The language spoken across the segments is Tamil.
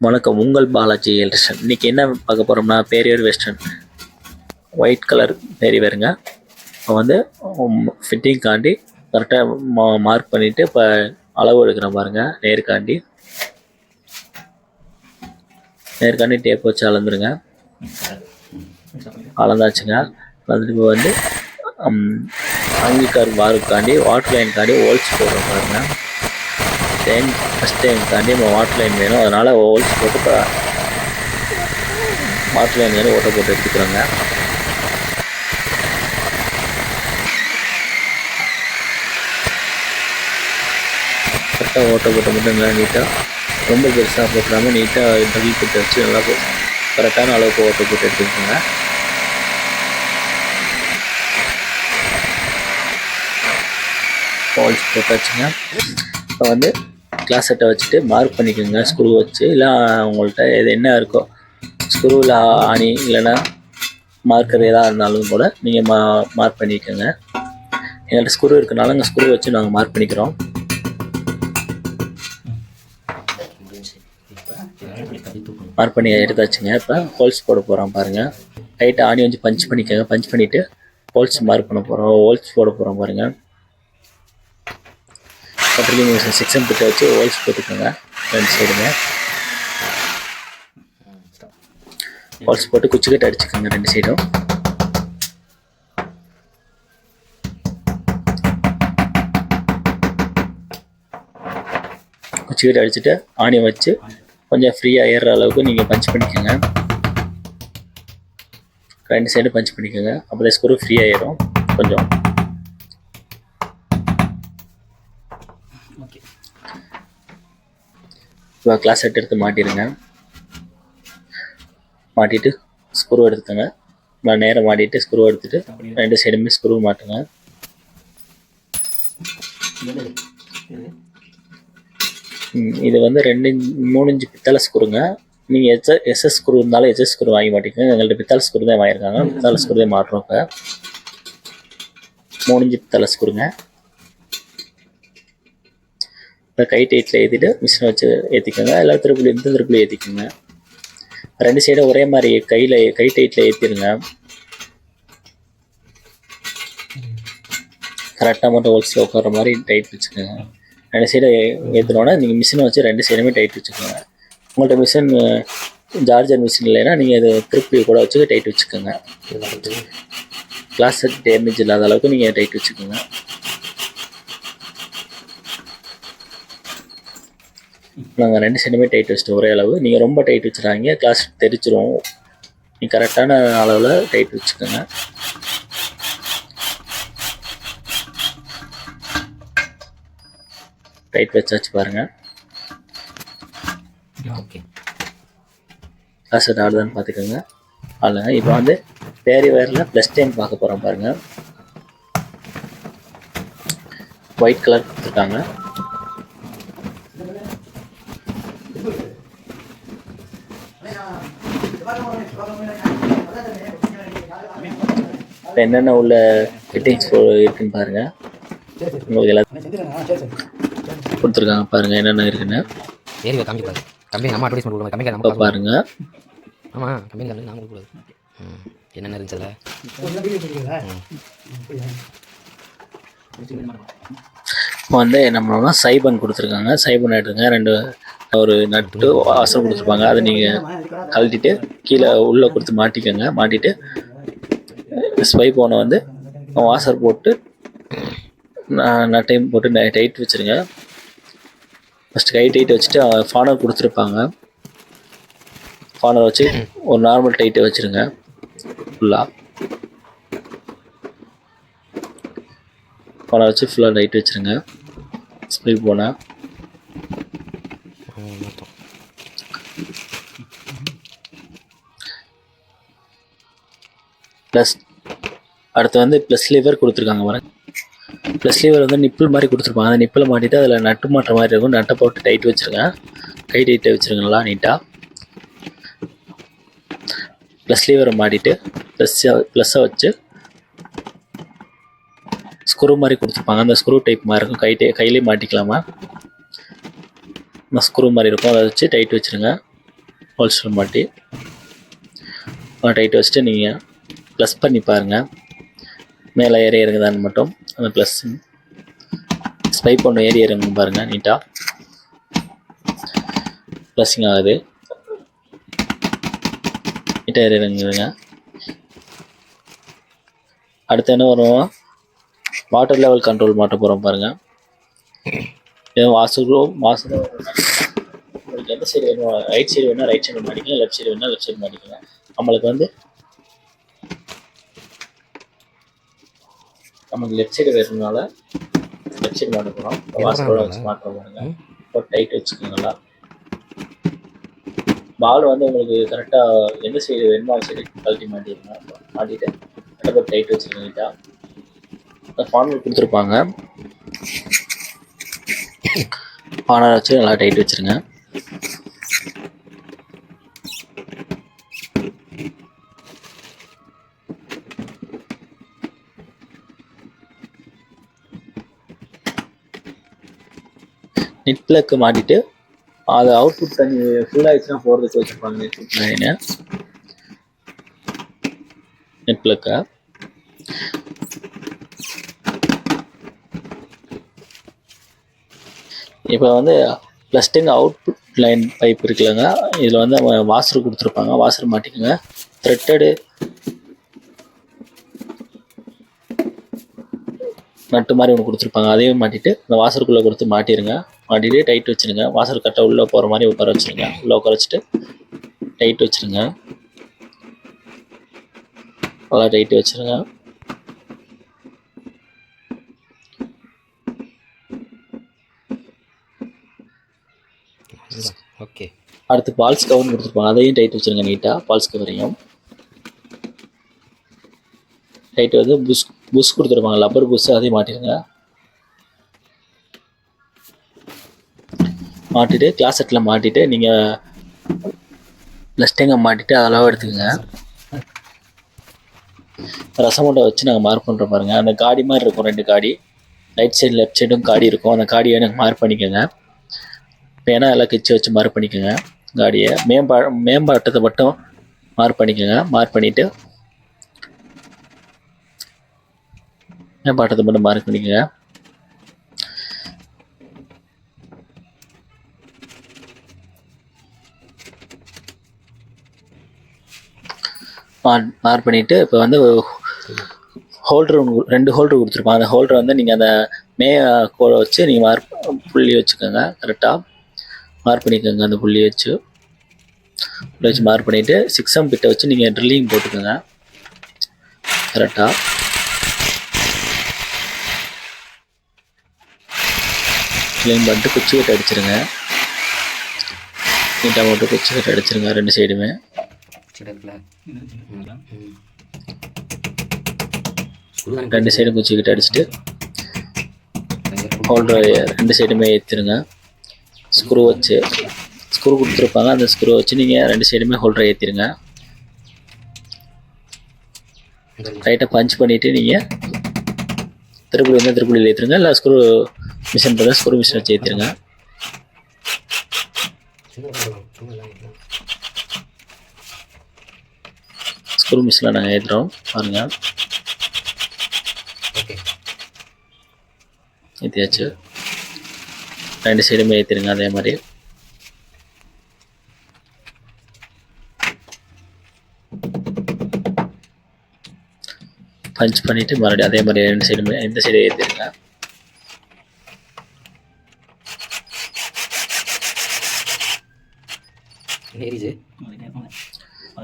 வணக்கம் உங்கள் பாலாஜி எலக்ட்ரிஷன் இன்னைக்கு என்ன பார்க்க போகிறோம்னா பேரியர் வெஸ்டர்ன் ஒயிட் கலர் பேரியருங்க இப்போ வந்து ஃபிட்டிங் காண்டி கரெக்டாக மா மார்க் பண்ணிவிட்டு இப்போ அளவு எடுக்கிற பாருங்கள் நேருக்காண்டி நேருக்காண்டி டேப் வச்சு அளந்துருங்க. அளந்தாச்சுங்க. அளந்துட்டு இப்போ வந்து அங்கிகார் பாருக்காண்டி வாட்டர் லைனுக்காண்டி ஹோல்ஸ் போடுற பாருங்கள் டைம் ஃபஸ்ட் டைமுக்காண்டி நம்ம வாட்டர் லைன் வேணும். அதனால் ஹோல்ஸ் போட்டு இப்போ வாட்டர் லைன் வேணும் ஓட்ட போட்டு எடுத்துக்கிறோங்க கரெக்டாக ஓட்ட போட்டு மட்டும் நல்லா நீட்டாக ரொம்ப பெருசாக போட்டுறாமல் நீட்டாக டபுள் போட்டு வச்சு நல்லா கரெக்டான அளவுக்கு ஓட்ட போட்டு எடுத்துக்கோங்க. ஹோல்ஸ் போட்டாச்சுங்க. இப்போ வந்து கிளாஸ் செட்டை வச்சுட்டு மார்க் பண்ணிக்கோங்க ஸ்க்ரூ வச்சு. இல்லை உங்கள்கிட்ட எது என்ன இருக்கோ ஸ்க்ரூவில் ஆணி இல்லைன்னா மார்க்கர் எதாக இருந்தாலும் கூட நீங்கள் மா மார்க் பண்ணிக்கோங்க. எங்கள்கிட்ட ஸ்க்ரூ இருக்கனால அங்கே ஸ்க்ரூ வச்சு நாங்கள் மார்க் பண்ணிக்கிறோம். மார்க் பண்ணி எடுத்தாச்சுங்க. இப்போ ஹோல்ஸ் போட போகிறோம் பாருங்கள் டைட்டாக ஆணி வச்சு பஞ்ச் பண்ணிக்கோங்க. பஞ்ச் பண்ணிவிட்டு ஹோல்ஸ் மார்க் பண்ண போகிறோம் ஹோல்ஸ் போட போகிறோம் பாருங்கள் கட்டிலிங் செக்ஷன் பிட்டை வச்சு வாய்ஸ் போட்டுக்கோங்க. ரெண்டு சைடுங்க ஹோல்ஸ் போட்டு குச்சி கட்டு அடிச்சுக்கோங்க ரெண்டு சைடும் குச்சி கட்டு அடிச்சுட்டு ஆணி வச்சு கொஞ்சம் ஃப்ரீயாக ஏறுற அளவுக்கு நீங்கள் பஞ்ச் பண்ணிக்கோங்க. ரெண்டு சைடு பஞ்ச் பண்ணிக்கோங்க. அப்போ ஸ்க்ரூ ஃப்ரீயாக ஏறும். கொஞ்சம் இப்போ கிளாஸ் செட் எடுத்து மாட்டிடுங்க. மாட்டிட்டு ஸ்க்ரூ எடுத்துக்கோங்க. நான் நேரம் மாட்டிட்டு ஸ்க்ரூ எடுத்துட்டு ரெண்டு சைடுமே ஸ்க்ரூ மாட்டுங்க. இது வந்து ரெண்டு மூணு இன்ச்சு பித்தளை ஸ்க்ரூங்க நீங்கள் எஸ் எஸ்எஸ் ஸ்க்ரூ இருந்தாலும் எஸ்எஸ் ஸ்க்ரூ வாங்கி மாட்டிக்கோங்க. எங்கள்கிட்ட பித்தளை ஸ்க்ரூ தான் வாங்கியிருக்காங்க. பித்தளை ஸ்க்ரூ தான் மாட்டுறோம் இப்போ. மூணு இன்ச்சு பித்தளை ஸ்க்ரூங்க இப்போ கை டைட்டில் ஏற்றிட்டு மிஷினை வச்சு ஏற்றிக்கோங்க எல்லா திருப்புலையும் இந்த திருப்புலையும் ஏற்றிக்கோங்க ரெண்டு சைடும் ஒரே மாதிரி கையில் கை டைட்டில் ஏற்றிடுங்க கரெக்டாக மட்டும் ஹோல்ஸில் உட்கார மாதிரி டைட் வச்சுக்கோங்க. ரெண்டு சைடு ஏற்றினோன்னா நீங்கள் மிஷினை வச்சு ரெண்டு சைடுமே டைட் வச்சுக்கோங்க. உங்கள்கிட்ட மிஷின் ஜார்ஜர் மிஷின் இல்லைன்னா நீங்கள் இது திருப்பி கூட வச்சு டைட் வச்சுக்கோங்க. கிளாஸ் டேமேஜ் இல்லாத அளவுக்கு நீங்கள் டைட் வச்சுக்கோங்க. நாங்கள் ரெண்டு சைடுமே டைட் வச்சுட்டு ஒரே அளவு. நீங்கள் ரொம்ப டைட் வச்சுறாங்க கிளாஸ் தெரிச்சிரும் நீங்கள் கரெக்டான அளவில் டைட் வச்சுக்கோங்க. டைட் வச்சாச்சு பாருங்கள் ஓகே கிளாஸ் ஆடுதான்னு பார்த்துக்கோங்க ஆளுங்க இப்போ வந்து பேரி வேரில் ப்ளஸ் டைம் பார்க்க போகிறோம் பாருங்கள் ஒயிட் கலர் கொடுத்துருக்காங்க. என்னென்ன உள்ள ஃபிட்டிங்ஸ் இருக்குன்னு பாருங்கள் உங்களுக்கு எல்லாத்தையும் கொடுத்துருக்காங்க பாருங்கள் என்னென்ன இருக்குன்னு. ஏரியா காமிக்கக்கூடாது கம்பெனி நம்ம அட்வர்டைஸ்மெண்ட் கொடுக்கணும். கம்பெனி நம்ம பாருங்கள் ஆமாம் கம்பெனி கம்பெனி நாம கொடுக்கூடாது ம் என்னென்ன இருந்துச்சுல இப்போ வந்து பண்ணோம்னா சைபன் கொடுத்துருக்காங்க. சைபன் எடுத்துங்க ரெண்டு ஒரு நட்டு வாசல் கொடுத்துருப்பாங்க. அதை நீங்கள் கழட்டிட்டு கீழே உள்ளே கொடுத்து மாட்டிக்கோங்க. மாட்டிட்டு ஸ்பை போனை வந்து வாசர் போட்டு ந- நட்டையும் போட்டு டைட் வச்சுருங்க. ஃபஸ்ட்டு கை டைட் வச்சுட்டு ஃபானர் கொடுத்துருப்பாங்க. ஃபானர் வச்சு ஒரு நார்மல் டைட்டை வச்சுருங்க. ஃபுல்லாக ஃபானர் வச்சு ஃபுல்லாக டைட் வச்சுருங்க. ஸ்ப்ரே போனால் மொத்தம் ப்ளஸ் அடுத்து வந்து ப்ளஸ் லிவர் கொடுத்துருக்காங்க பாருங்க. ப்ளஸ் லிவர் வந்து நிப்பிள் மாதிரி கொடுத்துருப்பாங்க. அந்த நிப்பில் மாட்டிட்டு அதில் நட்டு மாட்டுற மாதிரி இருக்கும். நட்டை போட்டு டைட் வச்சுருங்க. கை டைட்டை வச்சுருங்க நல்லா நீட்டாக ப்ளஸ் லிவரை மாட்டிட்டு ப்ளஸ் ப்ளஸ்ஸை வச்சு ஸ்க்ரூ மாதிரி கொடுத்துருப்பாங்க. அந்த ஸ்க்ரூ டைப் மாதிரி இருக்கும். கை கையிலே மாட்டிக்கலாமா? ஸ்க்ரூ மாதிரி இருக்கும். அதை வச்சு டைட் வச்சுருங்க. ஹோல்ஸ்டர் மாட்டி. டைட் வச்சுட்டு நீங்கள் ப்ளஸ் பண்ணி பாருங்கள் மேலே ஏறி இறங்குதான்னு மட்டும். அந்த ப்ளஸ் ஸ்பைப் ஒன்று ஏறி இறங்கும் பாருங்கள் நீட்டாக ப்ளஸ்ஸிங் ஆகுது. நீட்டாக ஏறி இறங்குதுங்க. அடுத்து என்ன வருவோம்? வாட்டர் லெவல் கண்ட்ரோல் மாட்ட போகிறோம் பாருங்கள் வாசரும் வாசரும் உங்களுக்கு எந்த சைடு வேணும் ரைட் சைடு வேணால் ரைட் சைடு மாட்டிக்கலாம் லெஃப்ட் சைடு வேணால் லெஃப்ட் சைடு மாட்டிக்கலாம். நம்மளுக்கு வந்து நமக்கு லெஃப்ட் சைடு வேணும்னால லெஃப்ட் சைடு மாட்ட போகிறோம் வாசலோட வச்சு மாட்ட பாருங்க. இப்போ டைட் வச்சுக்கோங்க நல்லா. பால் வந்து உங்களுக்கு கரெக்டாக எந்த சைடு வேணுமோ அந்த சைடு கழட்டி மாட்டிருங்க மாட்டிட்டு கரெக்டாக டைட் வச்சுருங்க நீட்டாக ஃபார்மல் கொடுத்துருப்பாங்க. ஃபானர் வச்சு நல்லா டைட் வச்சுருங்க. நெட் பிளக்கு மாட்டிட்டு அது அவுட்புட் தண்ணி ஃபுல்லாகிடுச்சுன்னா போகிறதுக்கு வச்சுருப்பாங்க. நெட் நெட் பிளக்கை இப்போ வந்து plus ten output line pipe இருக்குல்லங்க. இதில் வந்து அவங்க வாசர் கொடுத்துருப்பாங்க. வாசர் மாட்டிக்கோங்க. த்ரெட்டடு நட்டு மாதிரி ஒன்று கொடுத்துருப்பாங்க. அதையும் மாட்டிட்டு இந்த வாசருக்குள்ளே கொடுத்து மாட்டிடுங்க மாட்டிட்டு டைட் வச்சுருங்க. வாசர் கட்டை உள்ளே போகிற மாதிரி உட்கார வச்சுருங்க. உள்ளே உட்கார வச்சுட்டு டைட் வச்சுருங்க. நல்லா டைட் வச்சுருங்க. ஓகே அடுத்து பால்ஸ் கவர் கொடுத்துருப்பாங்க அதையும் டைட் வச்சுருங்க நீட்டாக பால்ஸ் கவரையும். டைட் வந்து புஷ் புஷ் கொடுத்துருப்பாங்க. லப்பர் புஷ் அதையும் மாட்டிடுங்க மாட்டிட்டு கிளாஸ் செட்டில் மாட்டிட்டு நீங்கள் ப்ளஸ்டேங்க மாட்டிட்டு அளவு எடுத்துக்கோங்க. ரசமோட்டை வச்சு நாங்கள் மார்க் பண்ணுறோம் பாருங்க. அந்த காடி மாதிரி இருக்கும். ரெண்டு காடி. ரைட் சைடு லெஃப்ட் சைடும் காடி இருக்கும். அந்த காடியை எனக்கு மார்க் பண்ணிக்கோங்க. வேணால் எல்லாம் கிச்சு வச்சு மார்க் பண்ணிக்கோங்க. காடியை மேம்பா மேம்பாட்டத்தை மட்டும் மார்க் பண்ணிக்கோங்க. மார்க் பண்ணிவிட்டு மேம்பாட்டத்தை மட்டும் மார்க் பண்ணிக்கோங்க. மார்க் மார்க் பண்ணிவிட்டு இப்போ வந்து ஹோல்டர் ஒன்று ரெண்டு ஹோல்டர் கொடுத்துருப்பாங்க அந்த ஹோல்டர் வந்து நீங்கள் அந்த மே கோலை வச்சு நீங்கள் மார்க் புள்ளி வச்சுக்கோங்க. கரெக்டாக மார்க் பண்ணிக்கோங்க அந்த புள்ளி வச்சு. புள்ளி வச்சு மார்க் பண்ணிவிட்டு சிக்ஸம் பிட்டை வச்சு நீங்கள் ட்ரில்லிங் போட்டுக்கோங்க. கரெக்டாக ட்ரில்லிங் பண்ணிட்டு குச்சி கட்டு அடிச்சிருங்க. நீட்டாக மட்டும் குச்சி கட்டு அடிச்சிருங்க ரெண்டு சைடுமே ரெண்டு சைடும் குச்சி கட்டு அடிச்சுட்டு ஹோல்டர் ரெண்டு சைடுமே ஏற்றிருங்க ஸ்க்ரூ வச்சு ஸ்க்ரூ கொடுத்துருப்பாங்க. அந்த ஸ்க்ரூ வச்சு நீங்கள் ரெண்டு சைடுமே ஹோல்டரை ஏற்றிருங்க ரைட்டாக பஞ்ச் பண்ணிவிட்டு நீங்கள் திருப்பி வந்து திருப்பதியில் ஏற்றுருங்க இல்லை ஸ்க்ரூ மிஷின் பார்த்தா ஸ்க்ரூ மிஷின் வச்சு ஏற்றிருங்க ஸ்க்ரூ மிஷினில் நாங்கள் ஏற்றுறோம் பாருங்கள் ஏற்றியாச்சு ரெண்டு சைடுமே ஏற்றிருங்க அதே மாதிரி. பஞ்ச் பண்ணிவிட்டு மறுபடியும் அதே மாதிரி ரெண்டு சைடுமே இந்த சைடு ஏறிச்சு.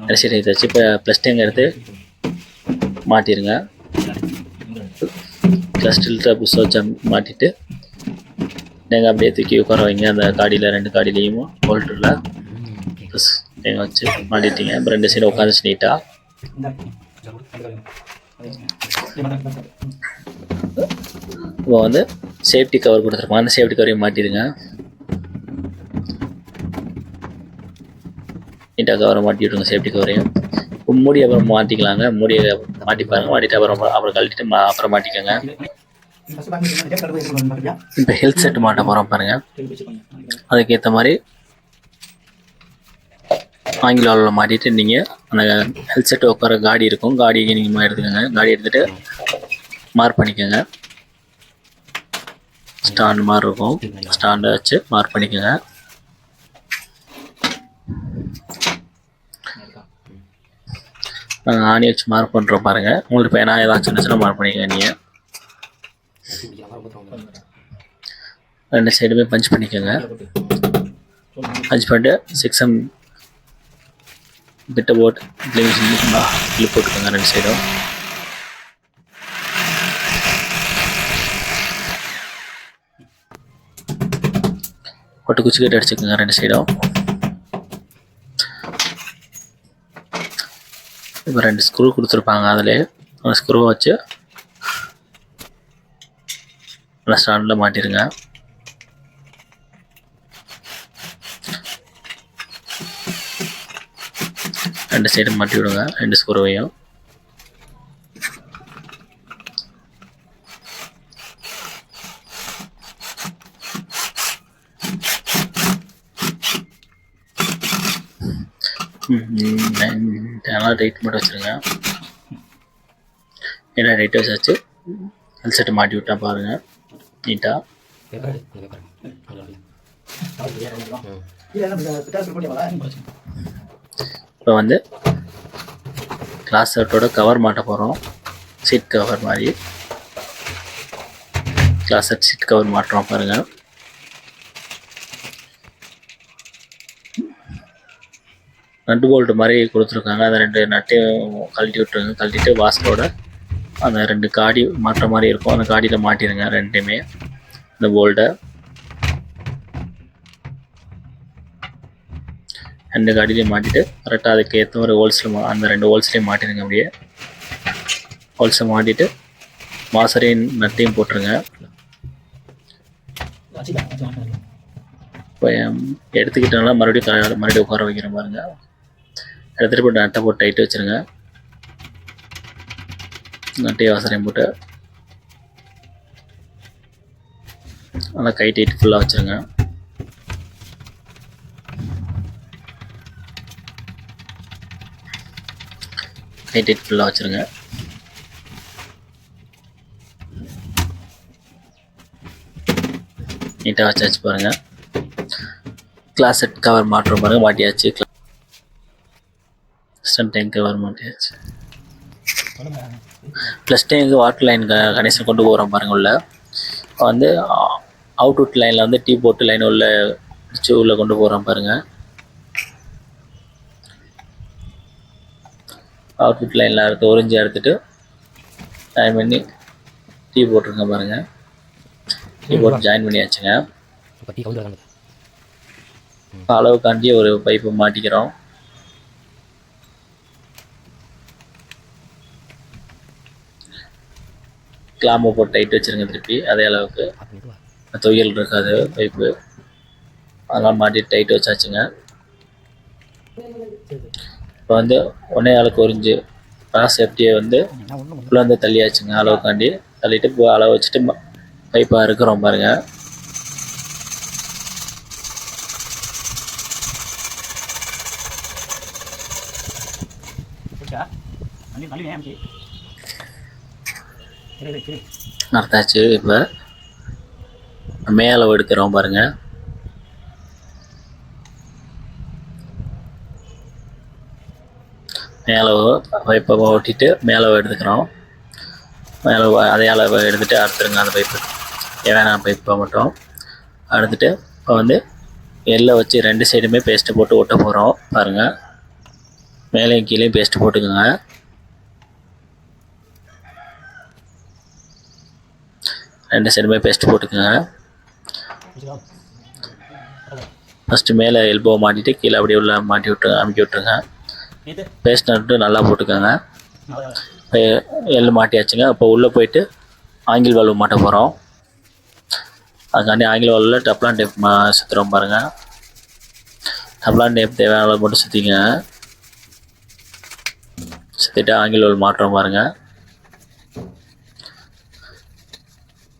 ரெண்டு சைடு ஏற்றியாச்சு இப்போ ப்ளஸ் டென் எடுத்து மாட்டிருங்க கிளஸ்டரில் புஷ் வச்சு மாட்டிட்டு நீங்கள் அப்படியே தூக்கி உட்கார வைங்க. அந்த காடியில் ரெண்டு காடியிலையும் ஹோல்டரில் ப்ளஸ் நீங்கள் வச்சு மாட்டிட்டீங்க இப்போ ரெண்டு சைடு உட்காந்துச்சு நீட்டாக இப்போ வந்து சேஃப்டி கவர் கொடுத்துருப்பாங்க அந்த சேஃப்டி கவரையும் மாட்டிடுங்க. நீட்டாக கவரை மாட்டி விட்ருங்க சேஃப்டி கவரையும் மூடி அப்புறம் மாட்டிக்கலாங்க. மூடியை மாட்டி பாருங்க. மாட்டிட்டு அப்புறம் அப்புறம் கழட்டிட்டு மா- அப்புறம் மாட்டிக்கோங்க. இப்போ ஹெல்த் செட் மாட்ட போகிறோம் பாருங்க. அதுக்கேற்ற மாதிரி ஆங்கில அளவில் மாட்டிட்டு நீங்கள் அந்த ஹெல்செட் உட்கார காடி இருக்கும். காடியை நீங்கள் எடுத்துக்கோங்க. காடி எடுத்துகிட்டு மார்க் பண்ணிக்கோங்க. ஸ்டாண்ட் மாதிரி இருக்கும். ஸ்டாண்டை வச்சு மார்க் பண்ணிக்கோங்க. நாங்கள் ஆணி வச்சு மார்க் பண்ணுறோம் பாருங்கள் உங்களுக்கு பேனா ஏதாச்சும் சின்ன சின்ன மார்க் பண்ணிக்கோங்க நீங்கள் ரெண்டு சைடுமே பஞ்ச் பண்ணிக்கோங்க. பஞ்ச் பண்ணிட்டு சிக்ஸ் எம் பிட்ட போட் கிளிப் போட்டுக்கோங்க ரெண்டு சைடும் கொட்டு குச்சி கட்டி அடிச்சுக்கோங்க ரெண்டு சைடும் இப்போ ரெண்டு ஸ்க்ரூ கொடுத்துருப்பாங்க அதிலே அந்த ஸ்க்ரூவை வச்சு நல்லா ஸ்டாண்டில் மாட்டிருங்க. ரெண்டு சைடும் மாட்டி விடுங்க. ரெண்டு ஸ்க்ரூவையும் நல்லா ரைட் மட்டும் வச்சுருங்க. ஏன்னா டைட் வச்சாச்சு? ஹெல்செட்டை மாட்டி விட்டா பாருங்கள் நீட்டாக இப்போ வந்து கிளாஸ் செட்டோட கவர் மாட்ட போகிறோம் சீட் கவர் மாதிரி. கிளாஸ் செட் சீட் கவர் மாட்டுறோம் பாருங்கள் நட்டு போல்ட் மாதிரி கொடுத்துருக்காங்க. அதை ரெண்டு நட்டையும் கழட்டி விட்டுருங்க. கழட்டிட்டு வாஸ்கோட அந்த ரெண்டு காடி மாட்டுற மாதிரி இருக்கும். அந்த காடியில் மாட்டிடுங்க ரெண்டுமே. இந்த போல்டை ரெண்டு காடிலையும் மாட்டிட்டு கரெக்டாக அதுக்கு ஏற்ற ஒரு ஹோல்ஸில் மா அந்த ரெண்டு ஹோல்ஸ்லேயும் மாட்டிடுங்க அப்படியே. ஹோல்ஸை மாட்டிட்டு வாசரையும் நட்டையும் போட்டுருங்க. இப்போ எடுத்துக்கிட்டனால மறுபடியும் மறுபடியும் உட்கார வைக்கிற பாருங்க. எடுத்துகிட்டு போய் நட்டை போட்டு டைட்டு வச்சுருங்க. நட்டையும் வாசரையும் போட்டு நல்லா கை டைட் ஃபுல்லாக வச்சுருங்க. கை டைட் ஃபுல்லாக வச்சுருங்க. நீட்டாக வச்சாச்சு பாருங்க. கிளாஸ் கவர் மாற்றம் பாருங்க மாட்டியாச்சு. ஸ்டன் டைம் cover மாட்டியாச்சு. Plus tank water line connection கொண்டு போகிறோம் பாருங்க உள்ள. வந்து அவுட்வுட் லைனில் வந்து டீ போட்டு லைன் உள்ள உள்ளே கொண்டு போகிறோம் பாருங்க. அவுட்புட் லைனில் எடுத்து ஒரிஞ்சு எடுத்துட்டு ஜாயின் பண்ணி டீ போட்டிருங்க பாருங்க. டீ போட்டு ஜாயின் பண்ணியாச்சுங்க. அளவுக்காண்டி ஒரு பைப்பு மாட்டிக்கிறோம். கிளாம்பை போட்டு டைட் வச்சிருங்க திருப்பி அதே அளவுக்கு. பார்த்து தொய்யல் இருக்காது பைப்பு அதெல்லாம் மாட்டி டைட் வச்சாச்சுங்க. இப்போ வந்து ஒன்னே ஆளுக்கு ஒரிஞ்சு பாஸ் சேஃப்டியை வந்து உள்ள வந்து தள்ளியாச்சுங்க அளவுக்காண்டி. தள்ளிட்டு இப்போ அளவு வச்சுட்டு பைப்பாக இருக்கிறோம் பாருங்க. நடத்தாச்சு இப்போ மேலே எடுக்கிறோம் பாருங்க. மேலே பைப்பை ஓட்டிட்டு மேலே எடுத்துக்கிறோம் மேலே அதே அளவு எடுத்துகிட்டு அறுத்துருங்க அந்த பைப்பு தேவையான பைப்பை மட்டும். அடுத்துட்டு இப்போ வந்து எல்லை வச்சு ரெண்டு சைடுமே பேஸ்ட்டு போட்டு ஒட்ட போகிறோம் பாருங்கள் மேலேயும் கீழேயும் பேஸ்ட்டு போட்டுக்கோங்க. ரெண்டு சைடுமே பேஸ்ட் போட்டுக்கோங்க. ஃபஸ்ட்டு மேலே எல்போ மாட்டிட்டு கீழே அப்படியே உள்ள மாட்டி விட்டுருங்க அமுக்கி விட்டுருங்க. பேஸ்ட் நட்டு நல்லா போட்டுக்கோங்க. இப்போ எள்ளு மாட்டியாச்சுங்க. இப்போ உள்ளே போயிட்டு ஆங்கில் வால்வு மாட்ட போகிறோம் அதுக்காண்டி ஆங்கில் வால்வில் டப்ளான் டேப் மா சுற்றுறோம் பாருங்கள் டப்ளான் டேப் தேவையான அளவு மட்டும் சுற்றிங்க சுற்றிட்டு ஆங்கில் வால்வு மாட்டுறோம் பாருங்கள்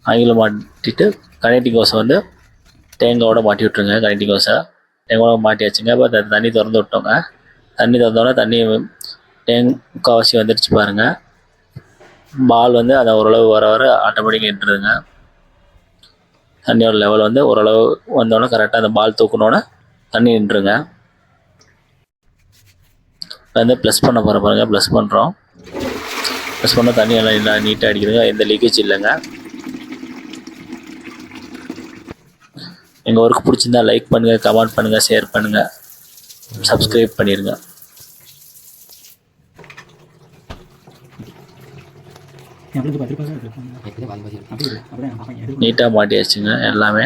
ஆங்கிலம் மாட்டிட்டு கனெக்டிங் கோஸை வந்து தேங்காவோட மாட்டி விட்ருங்க கனெக்டிங் ஹோஸை தேங்காவோட மாட்டியாச்சுங்க இப்போ தண்ணி திறந்து விட்டோங்க. தண்ணி திறந்தோடனே தண்ணி டேங்க் முக்கால்வாசி வந்துடுச்சு பாருங்கள் பால் வந்து அதை ஓரளவு வர வர ஆட்டோமேட்டிக்காக நின்றுதுங்க தண்ணியோட லெவல் வந்து ஓரளவு வந்தோடனே கரெக்டாக அந்த பால் தூக்கினோடனே தண்ணி நின்றுங்க. வந்து ப்ளஸ் பண்ண போகிற பாருங்க ப்ளஸ் பண்ணுறோம் ப்ளஸ் பண்ணால் தண்ணி எல்லாம் நல்லா நீட்டாக அடிக்குதுங்க எந்த லீக்கேஜ் இல்லைங்க. எங்கள் ஒர்க் பிடிச்சிருந்தா லைக் பண்ணுங்கள் கமெண்ட் பண்ணுங்கள் ஷேர் பண்ணுங்கள் சப்ஸ்கிரைப் பண்ணிடுங்க நீட்டாக மாட்டியாச்சுங்க எல்லாமே.